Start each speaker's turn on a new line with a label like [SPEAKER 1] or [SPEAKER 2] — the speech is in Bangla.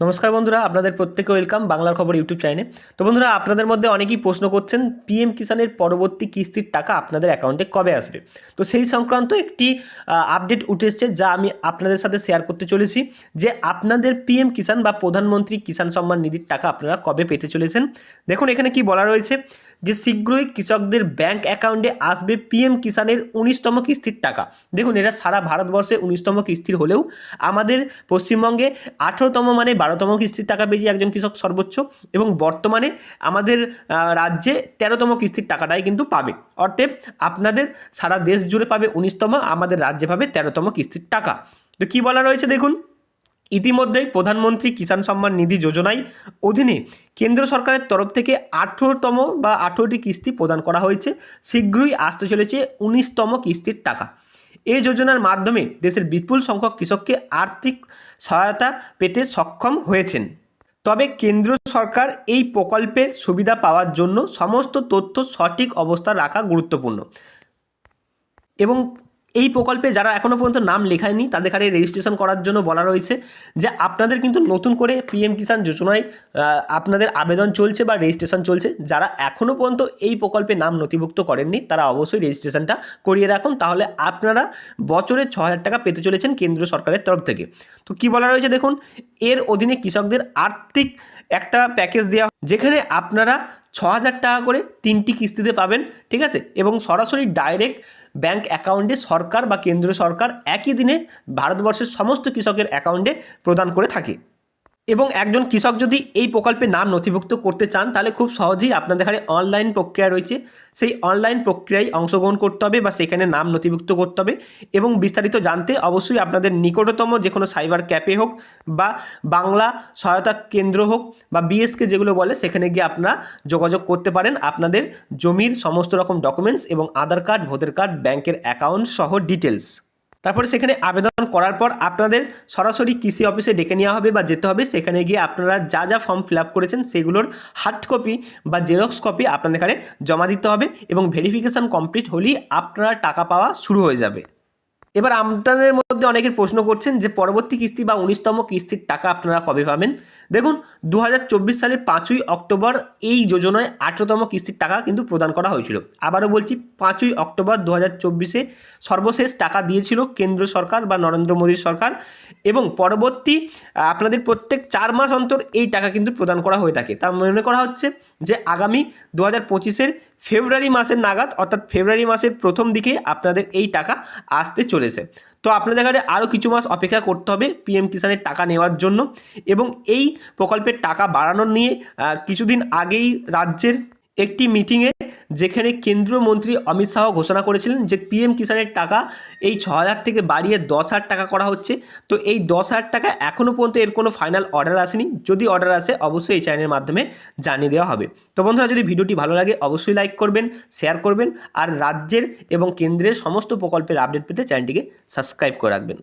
[SPEAKER 1] নমস্কার বন্ধুরা, আপনাদের প্রত্যেকে ওয়েলকাম বাংলার খবর ইউটিউব চ্যানেলে তো বন্ধুরা, আপনাদের মধ্যে অনেকেই প্রশ্ন করছেন পিএম কিষানের পরবর্তী কিস্তির টাকা আপনাদের অ্যাকাউন্টে কবে আসবে? তো সেই সংক্রান্ত একটি আপডেট উঠে এসছে যা আমি আপনাদের সাথে শেয়ার করতে চলেছি, যে আপনাদের পিএম কিষান বা প্রধানমন্ত্রী কিষাণ সম্মান নিধির টাকা আপনারা কবে পেতে চলেছেন? দেখুন, এখানে কি বলা রয়েছে, যে শীঘ্রই কৃষকদের ব্যাংক অ্যাকাউন্টে আসবে পিএম কিষানের উনিশতম কিস্তির টাকা। দেখুন এটা সারা ভারতবর্ষে উনিশতম কিস্তির হলেও আমাদের পশ্চিমবঙ্গে আঠেরোতম মানে বারোতম কিস্তির টাকা পেয়েছে একজন কৃষক সর্বোচ্চ এবং বর্তমানে আমাদের রাজ্যে তেরোতম কিস্তির টাকাটাই কিন্তু পাবে। অর্থাৎ আপনাদের সারা দেশ জুড়ে পাবে উনিশতম, আমাদের রাজ্যে পাবে তেরোতম কিস্তির টাকা। তো কী বলা রয়েছে দেখুন? ইতিমধ্যেই প্রধানমন্ত্রী কিষাণ সম্মান নিধি যোজনায় অধীনে কেন্দ্র সরকারের তরফ থেকে আঠেরোতম বা আঠেরোটি কিস্তি প্রদান করা হয়েছে। শীঘ্রই আসতে চলেছে উনিশতম কিস্তির টাকা। এই যোজনার মাধ্যমে দেশের বিপুল সংখ্যক কৃষককে আর্থিক সহায়তা পেতে সক্ষম হয়েছেন। তবে কেন্দ্র সরকার এই প্রকল্পের সুবিধা পাওয়ার জন্য সমস্ত তথ্য সঠিক অবস্থা রাখা গুরুত্বপূর্ণ। এবং এই প্রকল্পে যারা এখনও পর্যন্ত নাম লেখায়নি, তাদের এখানে রেজিস্ট্রেশন করার জন্য বলা রয়েছে যে আপনাদের কিন্তু নতুন করে পিএম কিষাণ যোজনায় আপনাদের আবেদন চলছে বা রেজিস্ট্রেশন চলছে। যারা এখনও পর্যন্ত এই প্রকল্পে নাম নথিভুক্ত করেননি, তারা অবশ্যই রেজিস্ট্রেশনটা করিয়ে রাখুন। তাহলে আপনারা বছরে ছ হাজার টাকা পেতে চলেছেন কেন্দ্র সরকারের তরফ থেকে। তো কি বলা রয়েছে দেখুন, এর অধীনে কৃষকদের আর্থিক একটা প্যাকেজ দেওয়া যেখানে আপনারা ছ হাজার টাকা করে তিনটি কিস্তিতে পাবেন, ঠিক আছে? এবং সরাসরি ডাইরেক্ট ব্যাংক অ্যাকাউন্টে সরকার বা কেন্দ্র সরকার একই দিনে ভারতবর্ষের সমস্ত কৃষকের অ্যাকাউন্টে প্রদান করে থাকে। এবং একজন কৃষক যদি এই প্রকল্পে নাম নথিভুক্ত করতে চান, তাহলে খুব সহজেই আপনাদের এখানে অনলাইন প্রক্রিয়া রয়েছে। সেই অনলাইন প্রক্রিয়ায় অংশগ্রহণ করতে হবে বা সেখানে নাম নথিভুক্ত করতে হবে এবং বিস্তারিত জানতে অবশ্যই আপনাদের নিকটতম যে কোনো সাইবার ক্যাফে হোক বা বাংলা সহায়তা কেন্দ্র হোক বা বিএসকে যেগুলো বলে, সেখানে গিয়ে আপনারা যোগাযোগ করতে পারেন। আপনাদের জমির সমস্ত রকম ডকুমেন্টস এবং আধার কার্ড ভোটার কার্ড ব্যাংকের অ্যাকাউন্ট সহ ডিটেলস তারপরে সেখানে আবেদন করার পর আপনাদের সরাসরি কৃষি অফিসে ডেকে নেওয়া হবে বা যেতে হবে। সেখানে গিয়ে আপনারা যা যা ফর্ম ফিল করেছেন সেগুলোর হার্ড কপি বা জেরক্স কপি আপনাদের এখানে জমা দিতে হবে এবং ভেরিফিকেশান কমপ্লিট হলেই আপনারা টাকা পাওয়া শুরু হয়ে যাবে। এবার আপনাদের মধ্যে অনেকের প্রশ্ন করছেন যে পরবর্তী কিস্তি বা উনিশতম কিস্তির টাকা আপনারা কবে পাবেন? দেখুন দু হাজার চব্বিশ সালের পাঁচই অক্টোবর এই যোজনায় আঠেরোতম কিস্তির টাকা কিন্তু প্রদান করা হয়েছিল। আবারও বলছি, পাঁচই অক্টোবর দু হাজার সর্বশেষ টাকা দিয়েছিল কেন্দ্র সরকার বা নরেন্দ্র মোদীর সরকার এবং পরবর্তী, আপনাদের প্রত্যেক চার মাস অন্তর এই টাকা কিন্তু প্রদান করা হয়ে থাকে। তা মনে করা হচ্ছে যে আগামী দু হাজার ফেব্রুয়ারি মাসের নাগাদ, অর্থাৎ ফেব্রুয়ারি মাসের প্রথম দিকে আপনাদের এই টাকা আসতে চলেছে। তো আপনাদের কাছে আরও কিছু মাস অপেক্ষা করতে হবে পিএম কিষাণের টাকা নেওয়ার জন্য এবং এই প্রকল্পের টাকা বাড়ানোর নিয়ে কিছুদিন আগেই রাজ্যের একটি মিটিংয়ে যেখানে কেন্দ্রীয় মন্ত্রী অমিত শাহ ঘোষণা করেছিলেন যে পিএম কিষানের টাকা এই ছ হাজার থেকে বাড়িয়ে দশ হাজার টাকা করা হচ্ছে। তো এই দশ হাজার টাকা এখনও পর্যন্ত এর কোনো ফাইনাল অর্ডার আসেনি। যদি অর্ডার আসে, অবশ্যই এই চ্যানেলের মাধ্যমে জানিয়ে দেওয়া হবে। তো বন্ধুরা, যদি ভিডিওটি ভালো লাগে, অবশ্যই লাইক করবেন শেয়ার করবেন, আর রাজ্যের এবং কেন্দ্রের সমস্ত প্রকল্পের আপডেট পেতে চ্যানেলটিকে সাবস্ক্রাইব করে রাখবেন।